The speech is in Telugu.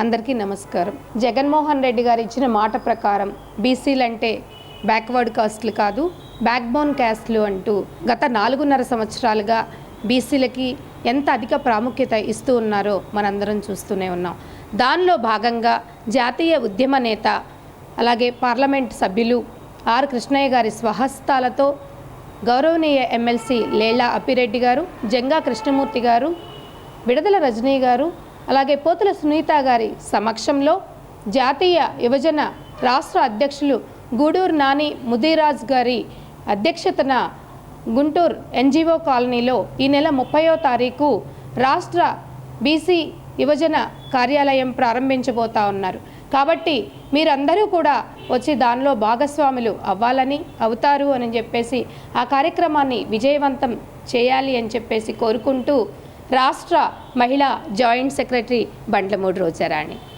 అందరికీ నమస్కారం. జగన్మోహన్ రెడ్డి గారు ఇచ్చిన మాట ప్రకారం బీసీలంటే బ్యాక్వర్డ్ కాస్ట్లు కాదు బ్యాక్బోన్ క్యాస్ట్లు అంటూ గత నాలుగున్నర సంవత్సరాలుగా బీసీలకి ఎంత అధిక ప్రాముఖ్యత ఇస్తూ ఉన్నారో మనందరం చూస్తూనే ఉన్నాం. దానిలో భాగంగా జాతీయ ఉద్యమ నేత అలాగే పార్లమెంట్ సభ్యులు ఆర్ కృష్ణయ్య గారి స్వహస్తాలతో గౌరవనీయ ఎమ్మెల్సీ లేలా అప్పిరెడ్డి గారు జంగా కృష్ణమూర్తి గారు విడదల రజనీ గారు అలాగే పోతుల సునీత గారి సమక్షంలో జాతీయ యువజన రాష్ట్ర అధ్యక్షులు గూడూరు నాని ముదిరాజ్ గారి అధ్యక్షతన గుంటూరు ఎన్జిఓ కాలనీలో ఈ నెల ముప్పయో తారీఖు రాష్ట్ర బీసీ యువజన కార్యాలయం ప్రారంభించబోతా ఉన్నారు. కాబట్టి మీరందరూ కూడా వచ్చి దానిలో భాగస్వాములు అవ్వాలని అవుతారు అని చెప్పేసి ఆ కార్యక్రమాన్ని విజయవంతం చేయాలి అని చెప్పేసి కోరుకుంటూ రాష్ట్ర మహిళా జాయింట్ సెక్రటరీ బండ్లమూడి రోజారాణి.